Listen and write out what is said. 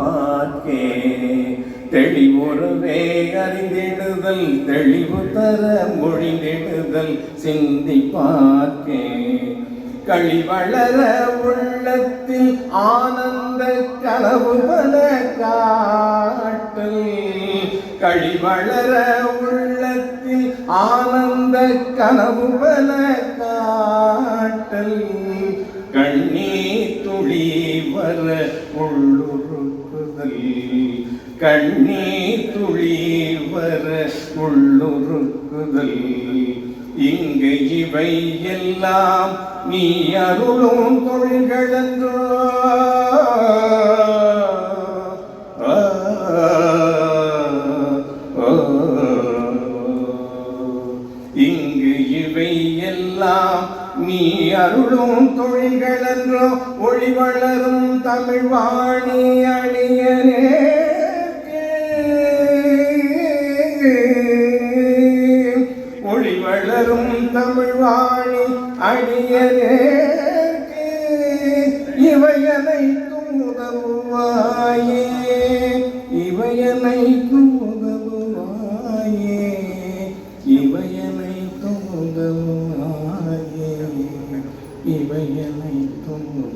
பார்க்கே தெளிவுறவே அறிந்திடுதல் தெளிவு தர மொழிந்திடுதல் சிந்திப்பார்க்கே கழிவளர உள்ளத்தில் ஆனந்த கனவு பல காட்டல் கழிவளர உள்ள கனவு பல காட்டல் கண்ணீர் துளி வர உள்ளுருக்குதல் கண்ணீர் துளி வர உள்ளுருக்குதல் இங்கு இவை எல்லாம் நீ அருளும் தொழில்களன்றோ. இங்கு இவை எல்லாம் நீ அருளும் தொழில்களன்றோ ஒளி வளரும் தமிழ் வாணி அணியனே ஒளி வளரும் தமிழ் வாணி அணியனே இவையனை தூதவுவாயே இவையனை தூதவுவாயே ഇവയെന്നയിത്തുന്നു